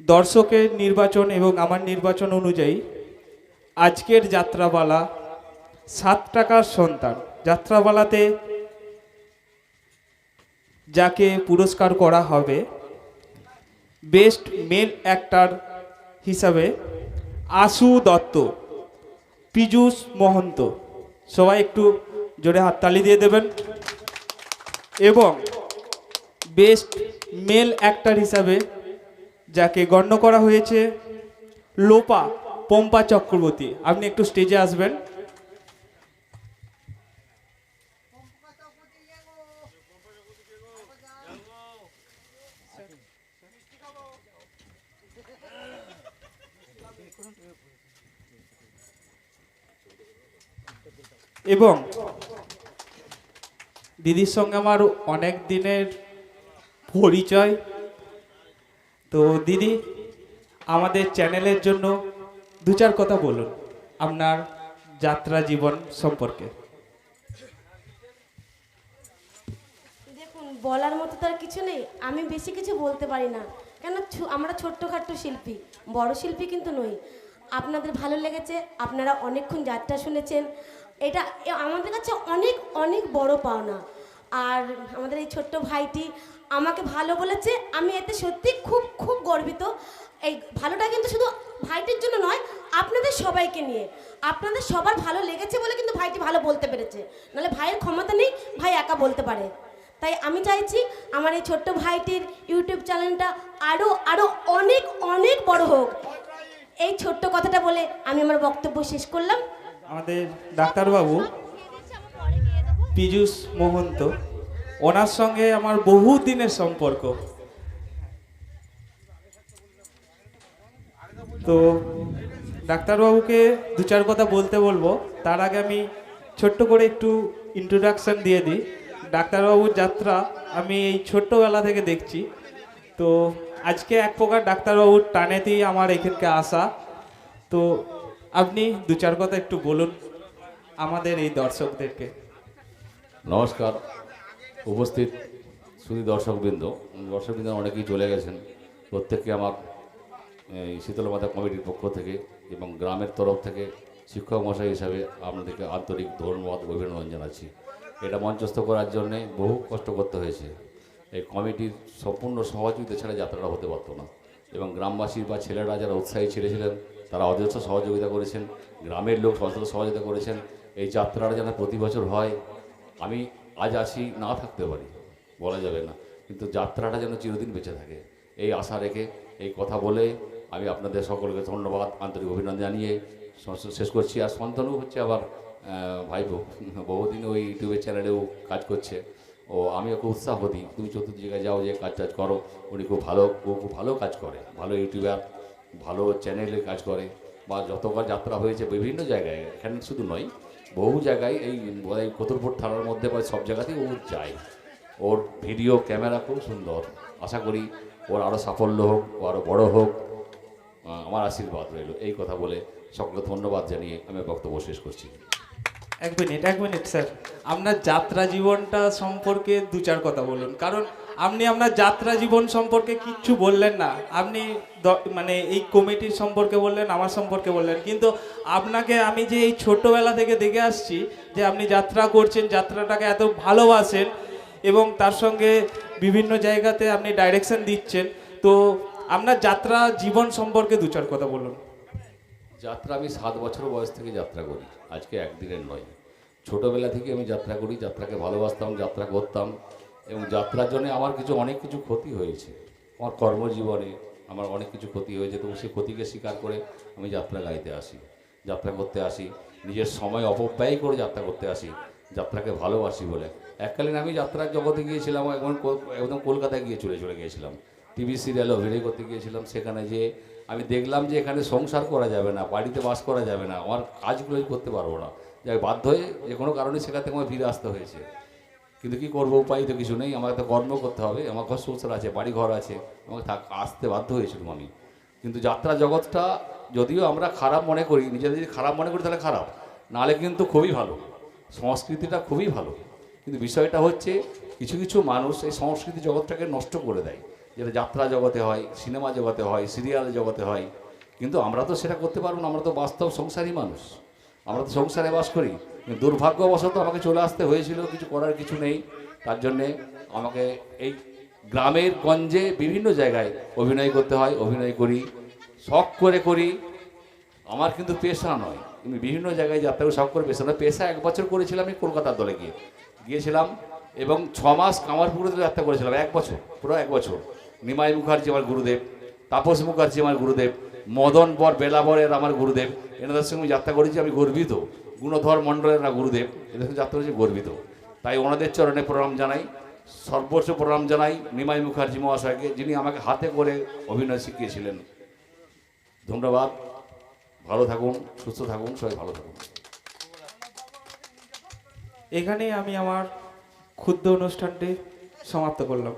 দর্শকের নির্বাচন এবং আমার নির্বাচন অনুযায়ী আজকের যাত্রাপালা সাত টাকার সন্তান। যাত্রাপালাতে যাকে পুরস্কার করা হবে বেস্ট মেল অ্যাক্টার হিসাবে আশু দত্ত, পীযূষ মহন্ত। সবাই একটু জোরে হাততালি দিয়ে দেবেন। এবং বেস্ট মেল অ্যাক্টর হিসাবে যাকে গণ্য করা হয়েছে লোপা পম্পা চক্রবর্তী। আপনি একটু স্টেজে আসবেন। এবং দিদির সঙ্গে আমার অনেক দিনের পরিচয়। তো দিদি, আমাদের চ্যানেলের জন্য দু চার কথা বলুন আপনার যাত্রা জীবন সম্পর্কে। দেখুন, বলার মতো তার কিছু নেই। আমি বেশি কিছু বলতে পারি না। কেন আমরা ছোট্টখাট্ট শিল্পী, বড় শিল্পী কিন্তু নই। আপনাদের ভালো লেগেছে, আপনারা অনেকক্ষণ যাত্রা শুনেছেন। এটা আমাদের কাছে অনেক অনেক বড় পাওনা। আর আমাদের এই ছোট্ট ভাইটি আমাকে ভালো বলেছে। আমি এতে সত্যি খুব খুব গর্বিত। এই ভালোটা কিন্তু শুধু ভাইটির জন্য নয়, আপনাদের সবাইকে নিয়ে। আপনাদের সবার ভালো লেগেছে বলে কিন্তু ভাইটি ভালো বলতে পেরেছে। নাহলে ভাইয়ের ক্ষমতা নেই, ভাই একা বলতে পারে। তাই আমি চাইছি আমার এই ছোট্ট ভাইটির ইউটিউব চ্যানেলটা আরও আরও অনেক অনেক বড় হোক। এই ছোট্ট কথাটা বলে আমি আমার বক্তব্য শেষ করলাম। আমাদের ডাক্তারবাবু পীযূষ মহন্ত, ওনার সঙ্গে আমার বহু দিনের সম্পর্ক। তো ডাক্তারবাবুকে দু চার কথা বলতে বলব। তার আগে আমি ছোট্ট করে একটু ইন্ট্রোডাকশন দিয়ে দিই। ডাক্তারবাবুর যাত্রা আমি এই ছোট্টবেলা থেকে দেখছি। তো আজকে এক প্রকার ডাক্তারবাবুর টানেতেই আমার এখানকে আসা তো আপনি দু চার কথা একটু বলুন আমাদের এই দর্শকদেরকে। নমস্কার। উপস্থিত শুধু দর্শকবৃন্দ। দর্শকবৃন্দ অনেকেই চলে গেছেন। প্রত্যেককে আমার, এই শীতল মাতা কমিটির পক্ষ থেকে এবং গ্রামের তরফ থেকে শিক্ষক মশাই হিসাবে আপনাদেরকে আন্তরিক ধন্যবাদ, অভিনন্দন জানাচ্ছি। এটা মঞ্চস্থ করার জন্যে বহু কষ্ট করতে হয়েছে। এই কমিটির সম্পূর্ণ সহযোগিতা ছাড়া যাত্রাটা হতে পারতো না। এবং গ্রামবাসী বা ছেলেরা যারা উৎসাহী ছেড়েছিলেন, তারা অজস্র সহযোগিতা করেছেন। গ্রামের লোক সহযোগিতা করেছেন। এই যাত্রাটা যেন প্রতি বছর হয় আমি আজ আসি, না থাকতে পারি। বলা যাবে না। কিন্তু যাত্রাটা যেন চিরদিন বেঁচে থাকে। এই আশা রেখে এই কথা বলে আমি আপনাদের সকলকে ধন্যবাদ, আন্তরিক অভিনন্দন জানিয়ে শেষ করছি। আর সন্তানও হচ্ছে আবার ভাইপো। বহুদিন ওই ইউটিউবের চ্যানেলেও কাজ করছে। ও, আমি ওকে উৎসাহ দিই, তুমি চতুর্থ জায়গায় যাও, যে কাজ টাজ করো, উনি খুব ভালো খুব ভালো কাজ করে। ভালো ইউটিউবার, ভালো চ্যানেলে কাজ করে। বা যতবার যাত্রা হয়েছে বিভিন্ন জায়গায়, এখানে শুধু নয় বহু জায়গায় এই বোধহয় কতুরপুর থানার মধ্যে বা সব জায়গাতেই ও যায়। ওর ভিডিও, ক্যামেরা খুব সুন্দর। আশা করি ওর আরও সাফল্য হোক, ও আরও বড় হোক। আমার আশীর্বাদ রইল। এই কথা বলে সকলকে ধন্যবাদ জানিয়ে আমি বক্তব্য শেষ করছি। এক মিনিট এক মিনিট, স্যার। আপনার যাত্রা জীবনটা সম্পর্কে দু চার কথা বলুন। কারণ আপনি আপনার যাত্রা জীবন সম্পর্কে কিচ্ছু বললেন না। আপনি মানে এই কমিটির সম্পর্কে বললেন, আমার সম্পর্কে বললেন। কিন্তু আপনাকে আমি যে এই ছোটবেলা থেকে দেখে আসছি যে আপনি যাত্রা করছেন, যাত্রাটাকে এত ভালোবাসেন এবং তার সঙ্গে বিভিন্ন জায়গাতে আপনি ডাইরেকশন দিচ্ছেন। তো আপনার যাত্রা জীবন সম্পর্কে দু চার কথা বলুন। যাত্রা আমি সাত বছর বয়স থেকে যাত্রা করি, আজকে একদিনের নয়। ছোটোবেলা থেকে আমি যাত্রা করি, যাত্রাকে ভালোবাসতাম, যাত্রা করতাম। এবং যাত্রার জন্য আমার কিছু, অনেক কিছু ক্ষতি হয়েছে। আমার কর্মজীবনে আমার অনেক কিছু ক্ষতি হয়েছে, তবু সেই ক্ষতিকে স্বীকার করে আমি যাত্রা গাইতে আসি। যাত্রা করতে আসি, নিজের সময় অপব্যয় করে যাত্রা করতে আসি, যাত্রাকে ভালোবাসি বলে। এককালীন আমি যাত্রার জগতে গিয়েছিলাম এখন একদম কলকাতায় গিয়ে চলে চলে গিয়েছিলাম। টিভি সিরিয়ালে অভিনয় করতে গিয়েছিলাম, সেখানে যে আমি দেখলাম যে এখানে সংসার করা যাবে না, বাড়িতে বাস করা যাবে না, আমার কাজগুলোই করতে পারব না। যাই বাধ্য হয়ে যে কোনো কারণে সেখান থেকে আমার ফিরে আসতে হয়েছে। কিন্তু কি করব, উপায় তো কিছু নেই, আমাকে তো কর্ম করতে হবে, আমার ঘর সংসার আছে বাড়ি ঘর আছে, আমাকে থাক, আসতে বাধ্য হয়েছিলাম আমি। কিন্তু যাত্রা জগৎটা যদিও আমরা খারাপ মনে করি, নিজেদের যদি খারাপ মনে করি তাহলে খারাপ, নাহলে কিন্তু খুবই ভালো, সংস্কৃতিটা খুবই ভালো। কিন্তু বিষয়টা হচ্ছে, কিছু কিছু মানুষ এই সংস্কৃতি জগৎটাকে নষ্ট করে দেয়, যেটা যাত্রা জগতে হয়, সিনেমা জগতে হয়, সিরিয়াল জগতে হয়, কিন্তু আমরা তো সেটা করতে পারব না, আমরা তো বাস্তব সংসারী মানুষ। আমরা তো সংসারে বাস করি। দুর্ভাগ্যবশত আমাকে চলে আসতে হয়েছিল, কিছু করার কিছু নেই। তার জন্যে আমাকে এই গ্রামের গঞ্জে বিভিন্ন জায়গায় অভিনয় করতে হয়, অভিনয় করি, শখ করে করি। আমার কিন্তু পেশা নয়। আমি বিভিন্ন জায়গায় যাত্রা শখ করে পেশা নয়। পেশা এক বছর করেছিলাম আমি কলকাতার দলে গিয়ে। গিয়েছিলাম এবং ছ মাস কামারপুকুরে যাত্রা করেছিলাম, এক বছর, পুরো এক বছর। নিমাই মুখার্জি, আমার গুরুদেব। তাপস মুখার্জি, আমার গুরুদেব। মদন বর বেলাবরের আমার গুরুদেব। এনাদের সঙ্গে যাত্রা করেছি, আমি গর্বিত। গুণধর মণ্ডলের না গুরুদেব, এদের সঙ্গে যাত্রা করেছি গর্বিত। তাই ওনাদের চরণে প্রণাম জানাই সর্বোচ্চ প্রণাম জানাই নিমাই মুখার্জি মহাশয়কে, যিনি আমাকে হাতে করে অভিনয় শিখিয়েছিলেন। ধন্যবাদ। ভালো থাকুন, সুস্থ থাকুন, সবাই ভালো থাকুন। এখানেই আমি আমার ক্ষুদ্র অনুষ্ঠানটি সমাপ্ত করলাম।